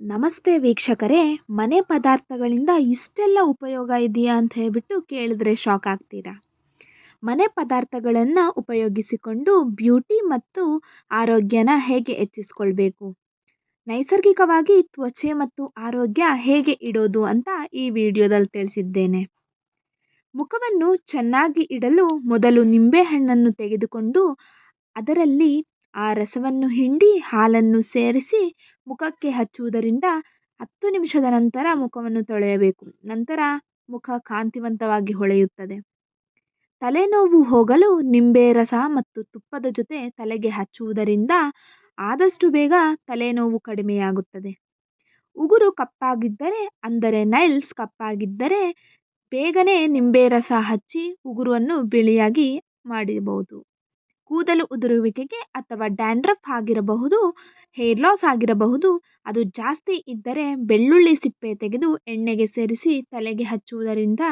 ನಮಸ್ತೆ ವೀಕ್ಷಕರೇ, ಮನೆ ಪದಾರ್ಥಗಳಿಂದ ಇಷ್ಟೆಲ್ಲ ಉಪಯೋಗ ಇದೆಯಾ ಅಂತ ಹೇಳ್ಬಿಟ್ಟು ಕೇಳಿದ್ರೆ ಶಾಕ್ ಆಗ್ತೀರಾ? ಮನೆ ಪದಾರ್ಥಗಳನ್ನು ಉಪಯೋಗಿಸಿಕೊಂಡು ಬ್ಯೂಟಿ ಮತ್ತು ಆರೋಗ್ಯನ ಹೇಗೆ ಹೆಚ್ಚಿಸ್ಕೊಳ್ಬೇಕು? ನೈಸರ್ಗಿಕವಾಗಿ ತ್ವಚೆ ಮತ್ತು ಆರೋಗ್ಯ ಹೇಗೆ ಇಡೋದು ಅಂತ ಈ ವಿಡಿಯೋದಲ್ಲಿ ತಿಳಿಸಿದ್ದೇನೆ. ಮುಖವನ್ನು ಚೆನ್ನಾಗಿ ಇಡಲು ಮೊದಲು ನಿಂಬೆಹಣ್ಣನ್ನು ತೆಗೆದುಕೊಂಡು ಅದರಲ್ಲಿ ಆ ರಸವನ್ನು ಹಿಂಡಿ ಹಾಲನ್ನು ಸೇರಿಸಿ ಮುಖಕ್ಕೆ ಹಚ್ಚುವುದರಿಂದ ಹತ್ತು ನಿಮಿಷದ ನಂತರ ಮುಖವನ್ನು ತೊಳೆಯಬೇಕು. ನಂತರ ಮುಖ ಕಾಂತಿವಂತವಾಗಿ ಹೊಳೆಯುತ್ತದೆ. ತಲೆನೋವು ಹೋಗಲು ನಿಂಬೆ ರಸ ಮತ್ತು ತುಪ್ಪದ ಜೊತೆ ತಲೆಗೆ ಹಚ್ಚುವುದರಿಂದ ಆದಷ್ಟು ಬೇಗ ತಲೆನೋವು ಕಡಿಮೆಯಾಗುತ್ತದೆ. ಉಗುರು ಕಪ್ಪಾಗಿದ್ದರೆ, ಅಂದರೆ ನೈಲ್ಸ್ ಕಪ್ಪಾಗಿದ್ದರೆ ಬೇಗನೆ ನಿಂಬೆ ರಸ ಹಚ್ಚಿ ಉಗುರನ್ನು ಬಿಳಿಯಾಗಿ ಮಾಡಬಹುದು ಕೂದಲು ಉದುರುವಿಕೆಗೆ ಅಥವಾ ಡ್ಯಾಂಡ್ರಫ್ ಆಗಿರಬಹುದು ಹೇರ್ ಲಾಸ್ ಆಗಿರಬಹುದು, ಅದು ಜಾಸ್ತಿ ಇದ್ದರೆ ಬೆಳ್ಳುಳ್ಳಿ ಸಿಪ್ಪೆ ತೆಗೆದು ಎಣ್ಣೆಗೆ ಸೇರಿಸಿ ತಲೆಗೆ ಹಚ್ಚುವುದರಿಂದ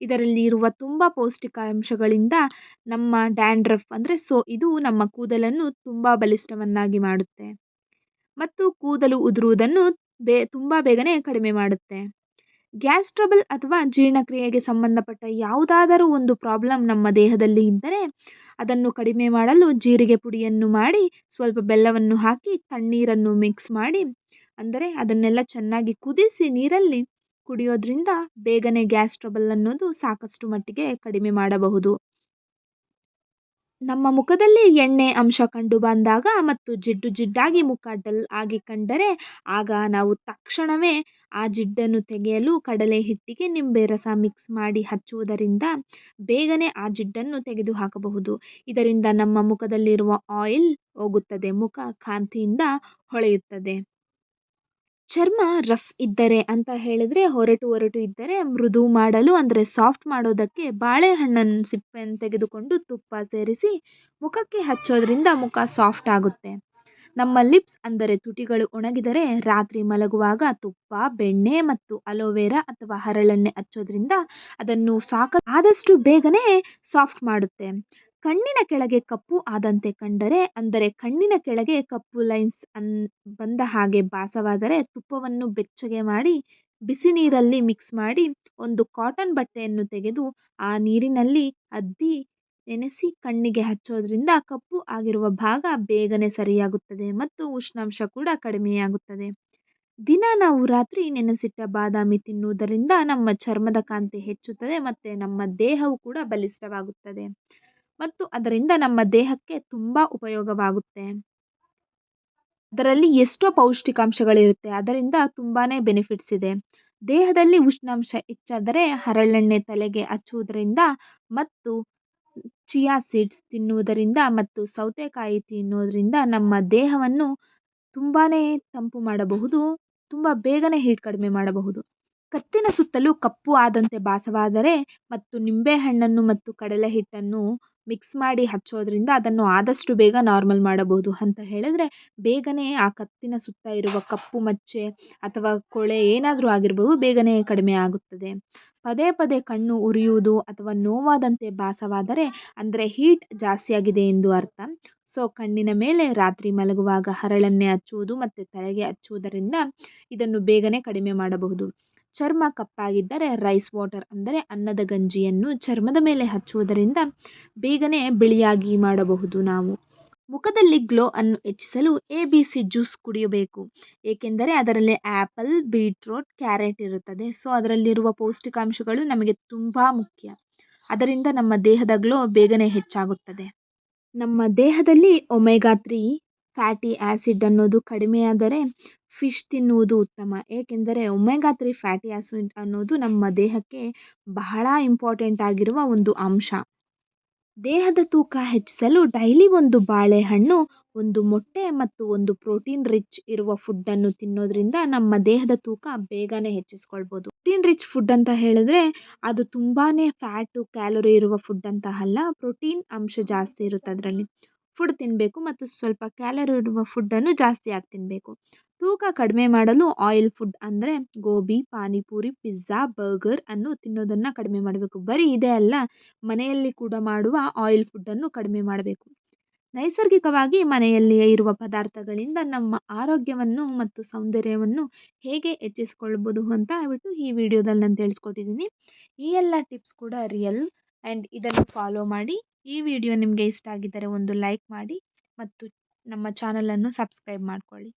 ಇದರಲ್ಲಿ ಇರುವ ತುಂಬ ಪೌಷ್ಟಿಕಾಂಶಗಳಿಂದ ನಮ್ಮ ಡ್ಯಾಂಡ್ರಫ್ ಅಂದರೆ ಸೊ, ಇದು ನಮ್ಮ ಕೂದಲನ್ನು ತುಂಬ ಬಲಿಷ್ಠವನ್ನಾಗಿ ಮಾಡುತ್ತೆ. ಮತ್ತು ಕೂದಲು ಉದುರುವುದನ್ನು ಬೇ, ತುಂಬ ಬೇಗನೆ ಕಡಿಮೆ ಮಾಡುತ್ತೆ. ಗ್ಯಾಸ್ ಟ್ರಬಲ್ ಅಥವಾ ಜೀರ್ಣಕ್ರಿಯೆಗೆ ಸಂಬಂಧಪಟ್ಟ ಯಾವುದಾದರೂ ಒಂದು ಪ್ರಾಬ್ಲಮ್ ನಮ್ಮ ದೇಹದಲ್ಲಿ ಇದ್ದರೆ ಅದನ್ನು ಕಡಿಮೆ ಮಾಡಲು ಜೀರಿಗೆ ಪುಡಿಯನ್ನು ಮಾಡಿ ಸ್ವಲ್ಪ ಬೆಲ್ಲವನ್ನು ಹಾಕಿ ತಣ್ಣೀರನ್ನು ಮಿಕ್ಸ್ ಮಾಡಿ, ಅಂದರೆ ಅದನ್ನೆಲ್ಲ ಚೆನ್ನಾಗಿ ಕುದಿಸಿ ನೀರಲ್ಲಿ ಕುಡಿಯೋದ್ರಿಂದ ಬೇಗನೆ ಗ್ಯಾಸ್ ಟ್ರಬಲ್ ಅನ್ನೋದು ಸಾಕಷ್ಟು ಮಟ್ಟಿಗೆ ಕಡಿಮೆ ಮಾಡಬಹುದು. ನಮ್ಮ ಮುಖದಲ್ಲಿ ಎಣ್ಣೆ ಅಂಶ ಕಂಡು ಬಂದಾಗ ಮತ್ತು ಜಿಡ್ಡು ಜಿಡ್ಡಾಗಿ ಮುಖ ಡಲ್ ಆಗಿ ಕಂಡರೆ ಆಗ ನಾವು ತಕ್ಷಣವೇ ಆ ಜಿಡ್ಡನ್ನು ತೆಗೆಯಲು ಕಡಲೆ ಹಿಟ್ಟಿಗೆ ನಿಂಬೆ ರಸ ಮಿಕ್ಸ್ ಮಾಡಿ ಹಚ್ಚುವುದರಿಂದ ಬೇಗನೆ ಆ ಜಿಡ್ಡನ್ನು ತೆಗೆದು ಹಾಕಬಹುದು ಇದರಿಂದ ನಮ್ಮ ಮುಖದಲ್ಲಿರುವ ಆಯಿಲ್ ಹೋಗುತ್ತದೆ, ಮುಖ ಕಾಂತಿಯಿಂದ ಹೊಳೆಯುತ್ತದೆ. ಚರ್ಮ ರಫ್ ಇದ್ದರೆ ಅಂತ ಹೇಳಿದರೆ ಹೊರಟು ಹೊರಟು ಇದ್ದರೆ ಮೃದು ಮಾಡಲು ಅಂದರೆ ಸಾಫ್ಟ್ ಮಾಡೋದಕ್ಕೆ ಬಾಳೆಹಣ್ಣನ್ನು ಸಿಪ್ಪೆಯನ್ನು ತೆಗೆದುಕೊಂಡು ತುಪ್ಪ ಸೇರಿಸಿ ಮುಖಕ್ಕೆ ಹಚ್ಚೋದ್ರಿಂದ ಮುಖ ಸಾಫ್ಟ್ ಆಗುತ್ತೆ. ನಮ್ಮ ಲಿಪ್ಸ್ ಅಂದರೆ ತುಟಿಗಳು ಒಣಗಿದರೆ ರಾತ್ರಿ ಮಲಗುವಾಗ ತುಪ್ಪ, ಬೆಣ್ಣೆ ಮತ್ತು ಅಲೋವೆರಾ ಅಥವಾ ಹರಳೆಣ್ಣೆ ಹಚ್ಚೋದ್ರಿಂದ ಅದನ್ನು ಸಾಕ ಆದಷ್ಟು ಬೇಗನೆ ಸಾಫ್ಟ್ ಮಾಡುತ್ತೆ. ಕಣ್ಣಿನ ಕೆಳಗೆ ಕಪ್ಪು ಆದಂತೆ ಕಂಡರೆ, ಅಂದರೆ ಕಣ್ಣಿನ ಕೆಳಗೆ ಕಪ್ಪು ಲೈನ್ಸ್ ಅನ್ ಬಂದ ಹಾಗೆ ಭಾಸವಾದರೆ ತುಪ್ಪವನ್ನು ಬೆಚ್ಚಗೆ ಮಾಡಿ, ಬಿಸಿ ನೀರಲ್ಲಿ ಮಿಕ್ಸ್ ಮಾಡಿ ಒಂದು ಕಾಟನ್ ಬಟ್ಟೆಯನ್ನು ತೆಗೆದು ಆ ನೀರಿನಲ್ಲಿ ಅದ್ದಿ ನೆನೆಸಿ ಕಣ್ಣಿಗೆ ಹಚ್ಚೋದ್ರಿಂದ ಕಪ್ಪು ಆಗಿರುವ ಭಾಗ ಬೇಗನೆ ಸರಿಯಾಗುತ್ತದೆ ಮತ್ತು ಉಷ್ಣಾಂಶ ಕೂಡ ಕಡಿಮೆಯಾಗುತ್ತದೆ. ದಿನ ನಾವು ರಾತ್ರಿ ನೆನೆಸಿಟ್ಟ ಬಾದಾಮಿ ತಿನ್ನುವುದರಿಂದ ನಮ್ಮ ಚರ್ಮದ ಕಾಂತಿ ಹೆಚ್ಚುತ್ತದೆ ಮತ್ತು ನಮ್ಮ ದೇಹವು ಕೂಡ ಬಲಿಷ್ಠವಾಗುತ್ತದೆ. ಮತ್ತು ಅದರಿಂದ ನಮ್ಮ ದೇಹಕ್ಕೆ ತುಂಬ ಉಪಯೋಗವಾಗುತ್ತೆ. ಅದರಲ್ಲಿ ಎಷ್ಟೋ ಪೌಷ್ಟಿಕಾಂಶಗಳಿರುತ್ತೆ, ಅದರಿಂದ ತುಂಬಾ ಬೆನಿಫಿಟ್ಸ್ ಇದೆ. ದೇಹದಲ್ಲಿ ಉಷ್ಣಾಂಶ ಹೆಚ್ಚಾದರೆ ಹರಳೆಣ್ಣೆ ತಲೆಗೆ ಹಚ್ಚುವುದರಿಂದ ಮತ್ತು ಚಿಯಾ ಸೀಡ್ಸ್ ತಿನ್ನುವುದರಿಂದ ಮತ್ತು ಸೌತೆಕಾಯಿ ತಿನ್ನೋದರಿಂದ ನಮ್ಮ ದೇಹವನ್ನು ತುಂಬಾ ತಂಪು ಮಾಡಬಹುದು, ತುಂಬ ಬೇಗನೆ ಹೀಟ್ ಕಡಿಮೆ ಮಾಡಬಹುದು. ಕತ್ತಿನ ಸುತ್ತಲೂ ಕಪ್ಪು ಆದಂತೆ ಭಾಸವಾದರೆ ಮತ್ತು ನಿಂಬೆಹಣ್ಣನ್ನು ಮತ್ತು ಕಡಲೆ ಹಿಟ್ಟನ್ನು ಮಿಕ್ಸ್ ಮಾಡಿ ಹಚ್ಚೋದ್ರಿಂದ ಅದನ್ನು ಆದಷ್ಟು ಬೇಗ ನಾರ್ಮಲ್ ಮಾಡಬಹುದು ಅಂತ ಹೇಳಿದ್ರೆ ಬೇಗನೆ ಆ ಕತ್ತಿನ ಸುತ್ತ ಇರುವ ಕಪ್ಪು ಮಚ್ಚೆ ಅಥವಾ ಕೊಳೆ ಏನಾದರೂ ಆಗಿರ್ಬೋದು ಬೇಗನೆ ಕಡಿಮೆ ಆಗುತ್ತದೆ. ಪದೇ ಪದೇ ಕಣ್ಣು ಉರಿಯುವುದು ಅಥವಾ ನೋವಾದಂತೆ ಭಾಸವಾದರೆ ಅಂದರೆ ಹೀಟ್ ಜಾಸ್ತಿಯಾಗಿದೆ ಎಂದು ಅರ್ಥ. ಸೊ ಕಣ್ಣಿನ ಮೇಲೆ ರಾತ್ರಿ ಮಲಗುವಾಗ ಹರಳನ್ನೇ ಹಚ್ಚುವುದು ಮತ್ತು ತಲೆಗೆ ಹಚ್ಚುವುದರಿಂದ ಇದನ್ನು ಬೇಗನೆ ಕಡಿಮೆ ಮಾಡಬಹುದು. ಚರ್ಮ ಕಪ್ಪಾಗಿದ್ದರೆ ರೈಸ್ ವಾಟರ್ ಅಂದರೆ ಅನ್ನದ ಗಂಜಿಯನ್ನು ಚರ್ಮದ ಮೇಲೆ ಹಚ್ಚುವುದರಿಂದ ಬೇಗನೆ ಬಿಳಿಯಾಗಿ ಮಾಡಬಹುದು ನಾವು. ಮುಖದಲ್ಲಿ ಗ್ಲೋ ಅನ್ನು ಹೆಚ್ಚಿಸಲು ಎ ಬಿ ಸಿ ಜ್ಯೂಸ್ ಕುಡಿಯಬೇಕು. ಏಕೆಂದರೆ ಅದರಲ್ಲಿ ಆ್ಯಪಲ್ ಬೀಟ್ರೋಟ್, ಕ್ಯಾರೆಟ್ ಇರುತ್ತದೆ. ಸೊ, ಅದರಲ್ಲಿರುವ ಪೌಷ್ಟಿಕಾಂಶಗಳು ನಮಗೆ ತುಂಬ ಮುಖ್ಯ. ಅದರಿಂದ ನಮ್ಮ ದೇಹದ ಗ್ಲೋ ಬೇಗನೆ ಹೆಚ್ಚಾಗುತ್ತದೆ. ನಮ್ಮ ದೇಹದಲ್ಲಿ ಒಮೆಗಾ ತ್ರೀ ಫ್ಯಾಟಿ ಆ್ಯಸಿಡ್ ಅನ್ನೋದು ಕಡಿಮೆಯಾದರೆ ಫಿಶ್ ತಿನ್ನುವುದು ಉತ್ತಮ. ಏಕೆಂದರೆ ಒಮೆಗಾ ತ್ರೀ ಫ್ಯಾಟಿ ಆ್ಯಸಿಡ್ ಅನ್ನೋದು ನಮ್ಮ ದೇಹಕ್ಕೆ ಬಹಳ ಇಂಪಾರ್ಟೆಂಟ್ ಆಗಿರುವ ಒಂದು ಅಂಶ. ದೇಹದ ತೂಕ ಹೆಚ್ಚಿಸಲು ಡೈಲಿ ಒಂದು ಬಾಳೆಹಣ್ಣು, ಒಂದು ಮೊಟ್ಟೆ ಮತ್ತು ಒಂದು ಪ್ರೋಟೀನ್ ರಿಚ್ ಇರುವ ಫುಡ್ಡನ್ನು ತಿನ್ನೋದ್ರಿಂದ ನಮ್ಮ ದೇಹದ ತೂಕ ಬೇಗನೆ ಹೆಚ್ಚಿಸ್ಕೊಳ್ಬೋದು. ಪ್ರೋಟೀನ್ ರಿಚ್ ಫುಡ್ ಅಂತ ಹೇಳಿದ್ರೆ ಅದು ತುಂಬಾ ಫ್ಯಾಟು ಕ್ಯಾಲೋರಿ ಇರುವ ಫುಡ್ ಅಂತ ಅಲ್ಲ ಪ್ರೋಟೀನ್ ಅಂಶ ಜಾಸ್ತಿ ಇರುತ್ತೆ ಅದರಲ್ಲಿ. ಫುಡ್ ತಿನ್ನಬೇಕು ಮತ್ತು ಸ್ವಲ್ಪ ಕ್ಯಾಲರಿ ಇರುವ ಫುಡ್ಡನ್ನು ಜಾಸ್ತಿಯಾಗಿ ತಿನ್ನಬೇಕು ತೂಕ ಕಡಿಮೆ ಮಾಡಲು ಆಯಿಲ್ ಫುಡ್ ಅಂದರೆ ಗೋಬಿ, ಪಾನಿಪುರಿ ಪಿಜ್ಜಾ ಬರ್ಗರ್ ಅನ್ನು ತಿನ್ನೋದನ್ನು ಕಡಿಮೆ ಮಾಡಬೇಕು. ಬರೀ ಇದೇ ಅಲ್ಲ, ಮನೆಯಲ್ಲಿ ಕೂಡ ಮಾಡುವ ಆಯಿಲ್ ಫುಡ್ಡನ್ನು ಕಡಿಮೆ ಮಾಡಬೇಕು. ನೈಸರ್ಗಿಕವಾಗಿ ಮನೆಯಲ್ಲಿಯೇ ಇರುವ ಪದಾರ್ಥಗಳಿಂದ ನಮ್ಮ ಆರೋಗ್ಯವನ್ನು ಮತ್ತು ಸೌಂದರ್ಯವನ್ನು ಹೇಗೆ ಹೆಚ್ಚಿಸ್ಕೊಳ್ಬೋದು ಅಂತ ಹೇಳ್ಬಿಟ್ಟು ಈ ವಿಡಿಯೋದಲ್ಲಿ ನಾನು ತಿಳಿಸ್ಕೊಟ್ಟಿದ್ದೀನಿ. ಈ ಎಲ್ಲ ಟಿಪ್ಸ್ ಕೂಡ ರಿಯಲ್ ಆ್ಯಂಡ್ ಇದನ್ನು ಫಾಲೋ ಮಾಡಿ. ಈ ವಿಡಿಯೋ ನಿಮಗೆ ಇಷ್ಟ ಆಗಿದ್ದರೆ ಒಂದು ಲೈಕ್ ಮಾಡಿ ಮತ್ತು ನಮ್ಮ ಚಾನಲನ್ನು ಸಬ್ಸ್ಕ್ರೈಬ್ ಮಾಡ್ಕೊಳ್ಳಿ.